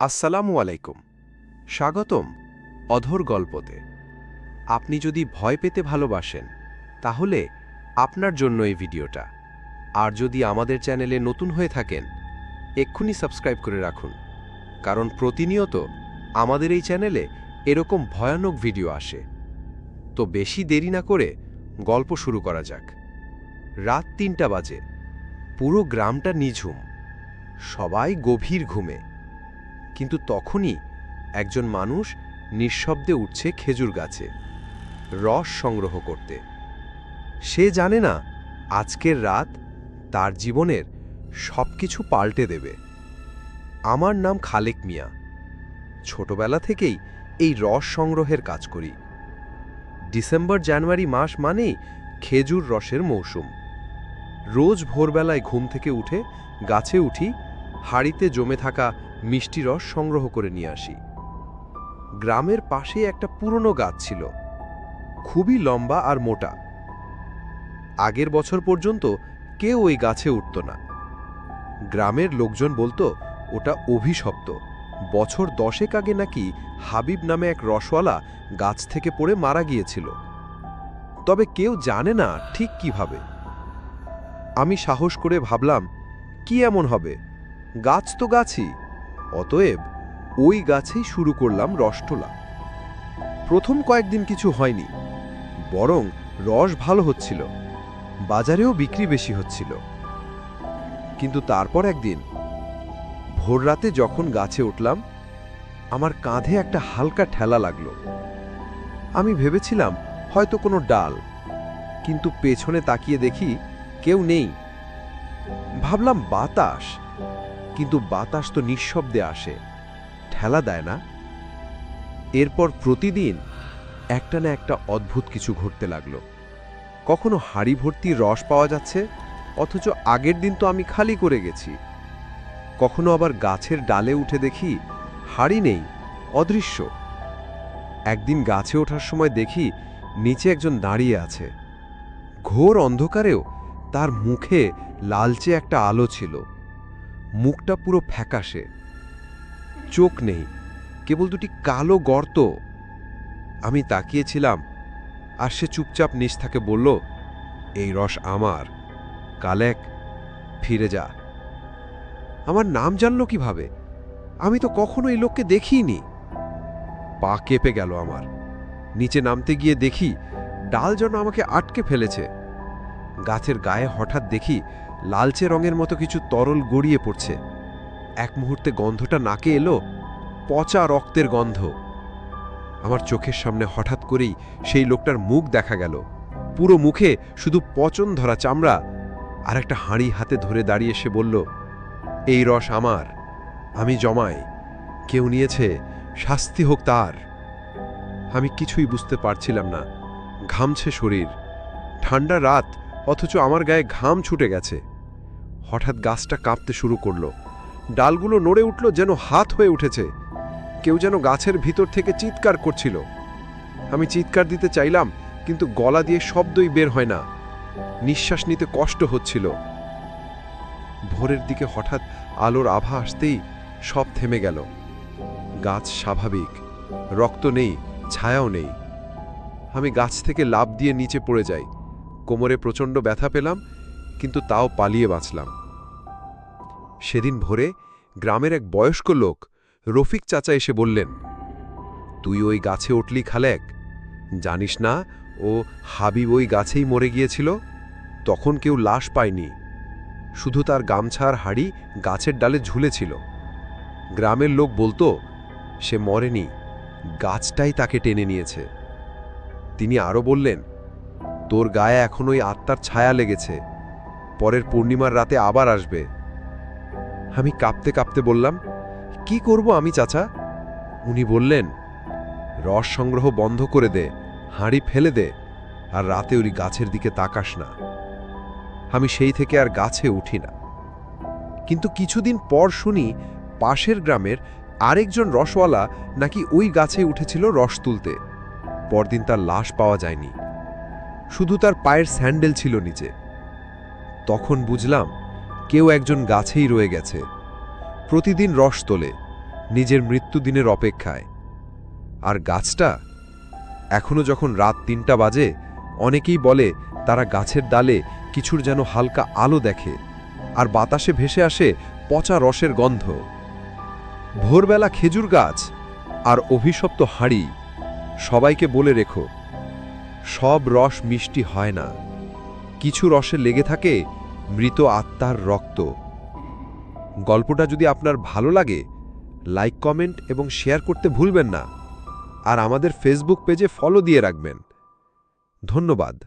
আসসালামু আলাইকুম। স্বাগতম অধর গল্পতে। আপনি যদি ভয় পেতে ভালোবাসেন, তাহলে আপনার জন্য এই ভিডিওটা। আর যদি আমাদের চ্যানেলে নতুন হয়ে থাকেন, এক্ষুনি সাবস্ক্রাইব করে রাখুন। কারণ প্রতিনিয়ত আমাদের এই চ্যানেলে এরকম ভয়ানক ভিডিও আসে। তো বেশি দেরি না করে গল্প শুরু করা যাক। রাত তিনটা বাজে। পুরো গ্রামটা নিঝুম। সবাই গভীর ঘুমে। কিন্তু তখনই একজন মানুষ নিঃশব্দে উঠছে খেজুর গাছে, রস সংগ্রহ করতে। সে জানে না আজকের রাত তার জীবনের সব কিছু পাল্টে দেবে। আমার নাম খালেক মিয়া। ছোটবেলা থেকেই এই রস সংগ্রহের কাজ করি। ডিসেম্বর, জানুয়ারি মাস মানেই খেজুর রসের মৌসুম। রোজ ভোরবেলায় ঘুম থেকে উঠে গাছে উঠি, হাড়িতে জমে থাকা মিষ্টি রস সংগ্রহ করে নিয়ে আসি। গ্রামের পাশে একটা পুরনো গাছ ছিল। খুবই লম্বা আর মোটা। আগের বছর পর্যন্ত কেউ ওই গাছে উঠত না। গ্রামের লোকজন বলতো, ওটা অভিশপ্ত। বছর দশেক আগে নাকি হাবিব নামে এক রসওয়ালা গাছ থেকে পড়ে মারা গিয়েছিল। তবে কেউ জানে না ঠিক কীভাবে। আমি সাহস করে ভাবলাম, কি এমন হবে? গাছ তো গাছই। অতএব ওই গাছেই শুরু করলাম রস তোলা প্রথম কয়েকদিন কিছু হয়নি, বরং রস ভালো হচ্ছিল, বাজারেও বিক্রি বেশি হচ্ছিল। কিন্তু তারপর একদিন, ভোররাতে যখন গাছে উঠলাম, আমার কাঁধে একটা হালকা ঠেলা লাগল। আমি ভেবেছিলাম হয়তো কোনো ডাল, কিন্তু পেছনে তাকিয়ে দেখি কেউ নেই। ভাবলাম বাতাস কিন্তু বাতাস তো নিঃশব্দে আসে। ঠেলা দেয় না। এরপর প্রতিদিন একটা না একটা অদ্ভুত কিছু ঘটতে লাগল। কখনো হাড়ি ভর্তি রস পাওয়া যাচ্ছে, অথচ আগের দিন তো আমি খালি করে গেছি। কখনো আবার গাছের ডালে উঠে দেখি হাড়ি নেই, অদৃশ্য। একদিন গাছে ওঠার সময় দেখি নিচে একজন দাঁড়িয়ে আছে। ঘোর অন্ধকারেও তার মুখে লালচে একটা আলো ছিল। মুখটা পুরো ফ্যাকাশে। চোখ নেই, কেবল দুটি কালো গর্ত। আমি তাকিয়েছিলাম, আর সে চুপচাপ নিচ থাকে বলল, এই রস আমার কালেক ফিরে যা। আমার নাম জানলো কীভাবে? আমি তো কখনো এই লোককে দেখিনি। পা কেঁপে গেল আমার। নিচে নামতে গিয়ে দেখি, ডাল যেন আমাকে আটকে ফেলেছে। গাছের গায়ে হঠাৎ দেখি লালচে রঙের মতো কিছু তরল গড়িয়ে পড়ছে। এক মুহূর্তে গন্ধটা নাকে এলো, পচা রক্তের গন্ধ। আমার চোখের সামনে হঠাৎ করেই সেই লোকটার মুখ দেখা গেল। পুরো মুখে শুধু পচন ধরা চামড়া আর একটা হাঁড়ি হাতে ধরে দাঁড়িয়ে সে বলল, এই রস আমার, আমি জমাই। কেউ নিয়েছে, শাস্তি হোক তার। আমি কিছুই বুঝতে পারছিলাম না। ঘামছে শরীর। ঠান্ডা রাত অথচ আমার গায়ে ঘাম ছুটে গেছে। হঠাৎ গাছটা কাঁপতে শুরু করল। ডালগুলো নড়ে উঠল যেন হাত হয়ে উঠেছে। কেউ যেন গাছের ভিতর থেকে চিৎকার করছিল। আমি চিৎকার দিতে চাইলাম, কিন্তু গলা দিয়ে শব্দই বের হয় না। নিঃশ্বাস নিতে কষ্ট হচ্ছিল। ভোরের দিকে হঠাৎ আলোর আভা আসতেই সব থেমে গেল। গাছ স্বাভাবিক। রক্ত নেই, ছায়াও নেই। আমি গাছ থেকে লাভ দিয়ে নিচে পড়ে যাই। কোমরে প্রচণ্ড ব্যথা পেলাম, কিন্তু তাও পালিয়ে বাঁচলাম। সেদিন ভোরে গ্রামের এক বয়স্ক লোক, রফিক চাচা এসে বললেন, তুই ওই গাছে উঠলি খালেক, জানিস না ও হাবিব ওই গাছেই মরে গিয়েছিল, তখন কেউ লাশ পায়নি, শুধু তার গামছার হাড়ি গাছের ডালে ঝুলেছিল। গ্রামের লোক বলতো, সে মরেনি, গাছটাই তাকে টেনে নিয়েছে। তিনি আরও বললেন তোর গায়ে এখন ওই আত্মার ছায়া লেগেছে। পরের পূর্ণিমার রাতে আবার আসবে। আমি কাঁপতে কাঁপতে বললাম, কি করব আমি, চাচা? উনি বললেন, রস সংগ্রহ বন্ধ করে দে, হাঁড়ি ফেলে দে, আর রাতে ওই গাছের দিকে তাকাস না। আমি সেই থেকে আর গাছে উঠি না। কিন্তু কিছুদিন পর শুনি পাশের গ্রামের আরেকজন রসওয়ালা নাকি ওই গাছে উঠেছিল রস তুলতে। পরদিন তার লাশ পাওয়া যায়নি। শুধু তার পায়ের স্যান্ডেল ছিল নিচে। তখন বুঝলাম কেউ একজন গাছেই রয়ে গেছে। প্রতিদিন রস তোলে, নিজের মৃত্যুদিনের অপেক্ষায়। আর গাছটা? এখনও যখন রাত তিনটা বাজে, অনেকেই বলে তারা গাছের ডালে কিছুর যেন হালকা আলো দেখে, আর বাতাসে ভেসে আসে পচা রসের গন্ধ। ভোরবেলা খেজুর গাছ আর অভিশপ্ত হাঁড়ি, সবাইকে বলে রেখো। সব রস মিষ্টি হয় না। কিছু রসে লেগে থাকে মৃত আত্মার রক্ত। গল্পটা যদি আপনার ভালো লাগে, লাইক, কমেন্ট এবং শেয়ার করতে ভুলবেন না। আর আমাদের ফেসবুক পেজে ফলো দিয়ে রাখবেন। ধন্যবাদ।